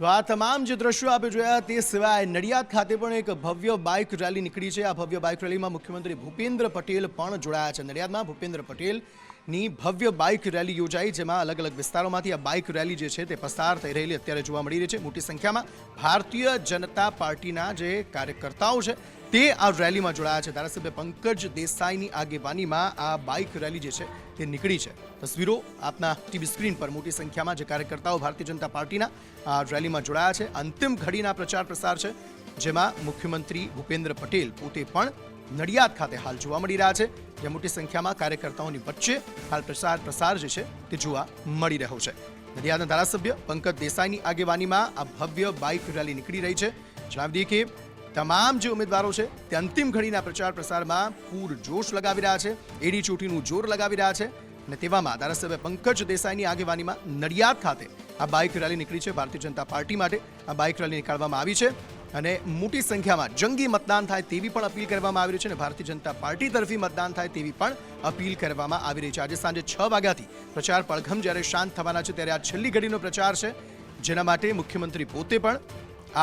તો આ તમામ જે દ્રશ્યો આપણે જોયા તે સિવાય નડિયાદ ખાતે પણ એક ભવ્ય બાઇક રેલી નીકળી છે. આ ભવ્ય બાઇક રેલીમાં મુખ્યમંત્રી ભૂપેન્દ્ર પટેલ પણ જોડાયા છે. નડિયાદમાં ભૂપેન્દ્ર પટેલની ભવ્ય બાઇક રેલી યોજાઈ, જેમાં અલગ અલગ વિસ્તારોમાંથી આ બાઇક રેલી જે છે તે પસાર થઈ રહેલી અત્યારે જોવા મળી રહી છે. મોટી સંખ્યામાં ભારતીય જનતા પાર્ટીના જે કાર્યકર્તાઓ છે તે આ રેલીમાં જોડાયા છે. ધારાસભ્ય પંકજ દેસાઈની આગેવાનીમાં આ બાઇક રેલી જે છે તે નીકળી છે. તસવીરો આપના ટીવી સ્ક્રીન પર મોટી સંખ્યામાં જે કાર્યકર્તાઓ ભારતીય જનતા પાર્ટીના આ રેલીમાં જોડાયા છે. અંતિમ ઘડીના પ્રચાર પ્રસાર છે, જેમાં મુખ્યમંત્રી ભૂપેન્દ્ર પટેલ પોતે પણ નડિયાદ ખાતે હાલ જોવા મળી રહ્યા છે. જે મોટી સંખ્યામાં કાર્યકર્તાઓની વચ્ચે હાલ પ્રસાર પ્રસાર જે છે તે જોવા મળી રહ્યો છે. નડિયાદના ધારાસભ્ય પંકજ દેસાઈની આગેવાનીમાં આ ભવ્ય બાઇક રેલી નીકળી રહી છે. જણાવી દઈએ કે તમામ જે ઉમેદવારો છે તે અંતિમ ઘડીના પ્રચાર પ્રસારમાં પૂર જોશ લગાવી રહ્યા છે, એડી ચોટીનું જોર લગાવી રહ્યા છે અને તેવામાં ધારાસભ્ય પંકજ દેસાઈની આગેવાનીમાં નડિયાદ ખાતે આ બાઇક રેલી નીકળી છે. ભારતીય જનતા પાર્ટી માટે આ બાઇક રેલી નીકાળવામાં આવી છે અને મોટી સંખ્યામાં જંગી મતદાન થાય તેવી પણ અપીલ કરવામાં આવી રહી છે અને ભારતીય જનતા પાર્ટી તરફી મતદાન થાય તેવી પણ અપીલ કરવામાં આવી રહી છે. આજે સાંજે છ વાગ્યાથી પ્રચાર પડઘમ જ્યારે શાંત થવાના છે ત્યારે આ છેલ્લી ઘડીનો પ્રચાર છે. જેના માટે મુખ્યમંત્રી પોતે પણ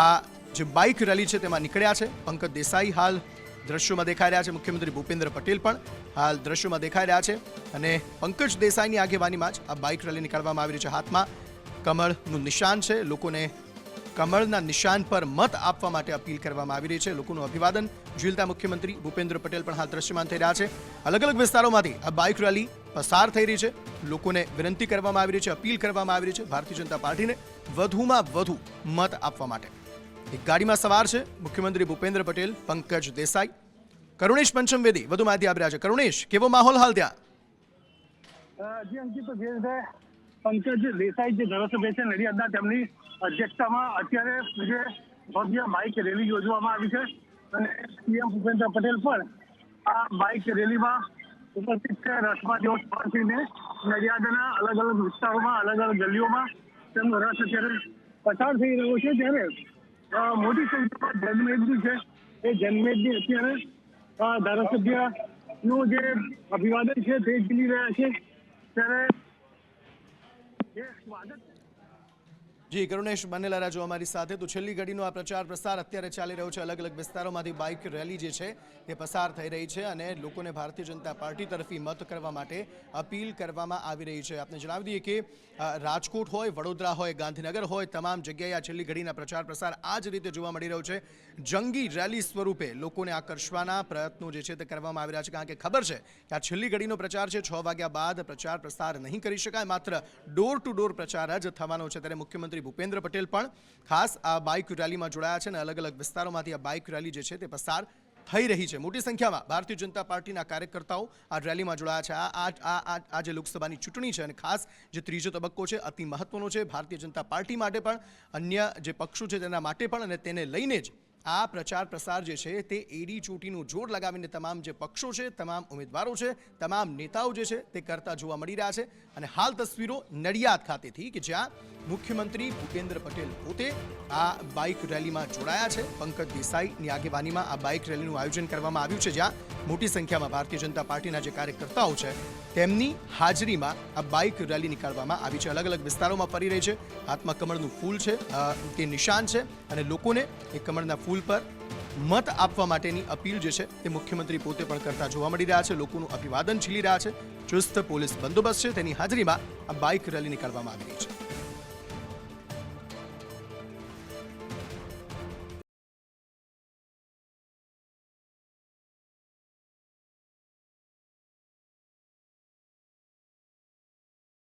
આ જે બાઇક રેલી છે તેમાં નીકળ્યા છે. પંકજ દેસાઈ હાલ દ્રશ્યોમાં દેખાઈ રહ્યા છે. મુખ્યમંત્રી ભૂપેન્દ્ર પટેલ પણ હાલ દ્રશ્યોમાં દેખાઈ રહ્યા છે. અને પંકજ દેસાઈની આગેવાનીમાં જ આ બાઇક રેલી નીકાળવામાં આવી રહી છે. હાથમાં કમળનું નિશાન છે. લોકોને કમળના નિશાન પર મત આપવા માટે અપીલ કરવામાં આવી રહી છે. લોકોનું અભિવાદન ઝીલતા મુખ્યમંત્રી ભૂપેન્દ્ર પટેલ પણ હાલ દ્રશ્યમાન થઈ રહ્યા છે. અલગ અલગ વિસ્તારોમાંથી આ બાઇક રેલી પસાર થઈ રહી છે. લોકોને વિનંતી કરવામાં આવી રહી છે. અપીલ કરવામાં આવી રહી છે. ભારતીય જનતા પાર્ટીને વધુમાં વધુ મત આપવા માટે. એક ગાડીમાં સવાર છે. મુખ્યમંત્રી ભૂપેન્દ્ર પટેલ, પંકજ દેસાઈ, કરુણેશ પંચમવેદી. વધુ માહિતી આપી રહ્યા છે. કરુણેશ, કેવો માહોલ હાલ ત્યાં? જી અંકિત પંકજ દેસાઈ જે ધારાસભ્ય છે, નડિયાદના તેમની અધ્યક્ષતામાં અત્યારે જે ભવ્ય બાઇક રેલી યોજવામાં આવી છે. અને સીએમ ભૂપેન્દ્ર પટેલ પણ આ બાઇક રેલીમાં ઉપસ્થિત છે. રથમાં જેવો પહોંચીને નડિયાદના અલગ અલગ વિસ્તારોમાં અલગ અલગ ગલીઓમાં તેમનો રથ અત્યારે પસાર થઈ રહ્યો છે. ત્યારે મોટી સંખ્યામાં જનમેદની છે. એ જનમેદની અત્યારે ધારાસભ્યનું જે અભિવાદન છે, તે ઝીલી રહ્યા છે. ત્યારે જે સ્વાગત જી, કરુણેશ બનેલા રાજો અમારી સાથે. તો છેલ્લી ઘડીનો આ પ્રચાર પ્રસાર અત્યારે ચાલી રહ્યો છે. અલગ અલગ વિસ્તારોમાંથી બાઇક રેલી જે છે તે પસાર થઈ રહી છે અને લોકોને ભારતીય જનતા પાર્ટી તરફી મત કરવા માટે અપીલ કરવામાં આવી રહી છે. આપને જણાવી દઈએ કે રાજકોટ હોય, વડોદરા હોય, ગાંધીનગર હોય, તમામ જગ્યાએ આ છેલ્લી ઘડીના પ્રચાર પ્રસાર આ જ રીતે જોવા મળી રહ્યો છે. જંગી રેલી સ્વરૂપે લોકોને આકર્ષવાના પ્રયત્નો જે છે તે કરવામાં આવી રહ્યા છે. કારણ કે ખબર છે કે આ છેલ્લી ઘડીનો પ્રચાર છે. છ વાગ્યા બાદ પ્રચાર પ્રસાર નહીં કરી શકાય. માત્ર ડોર ટુ ડોર પ્રચાર જ થવાનો છે. ત્યારે મુખ્યમંત્રી ભૂપેન્દ્ર પટેલ પણ ખાસ આ બાઇક રેલીમાં જોડાયા છે અને અલગ અલગ વિસ્તારોમાંથી આ બાઇક રેલી જે છે તે પસાર થઈ રહી છે. મોટી સંખ્યામાં ભારતીય જનતા પાર્ટીના કાર્યકર્તાઓ આ રેલીમાં જોડાયા છે. આ, આ- આ જે લોકસભાની ચૂંટણી છે અને ખાસ જે ત્રીજો તબક્કો છે અતિ મહત્વનો છે. ભારતીય જનતા પાર્ટી માટે પણ અન્ય જે પક્ષો છે તેના માટે પણ અને તેને લઈને જ આ પ્રચાર પ્રસાર જે છે તે એડી ચોટીનું જોર લગાવીને તમામ જે પક્ષો છે, તમામ ઉમેદવારો છે, તમામ નેતાઓ જે છે તે કરતા જોવા મળી રહ્યા છે. અને હાલ તસવીરો નડિયાદ ખાતેથી કે જ્યાં મુખ્યમંત્રી ભૂપેન્દ્ર પટેલ પોતે આ બાઇક રેલીમાં જોડાયા છે. પંકજ દેસાઈની આગેવાનીમાં આ બાઇક રેલીનું આયોજન કરવામાં આવ્યું છે, જ્યાં મોટી સંખ્યામાં ભારતીય જનતા પાર્ટીના જે કાર્યકર્તાઓ છે, તેમની હાજરીમાં આ બાઇક રેલી નીકાળવામાં આવી છે. અલગ અલગ વિસ્તારોમાં ફરી રહી છે. હાથમાં કમળનું ફૂલ છે તે નિશાન છે અને લોકોને એ કમળના ફૂલ પર મત આપવા માટેની અપીલ જે છે તે મુખ્યમંત્રી પોતે પણ કરતા જોવા મળી રહ્યા છે. લોકોનું અભિવાદન છીલી રહ્યા છે. ચુસ્ત પોલીસ બંદોબસ્ત છે. તેની હાજરીમાં આ બાઇક રેલી નીકાળવામાં આવી રહી છે.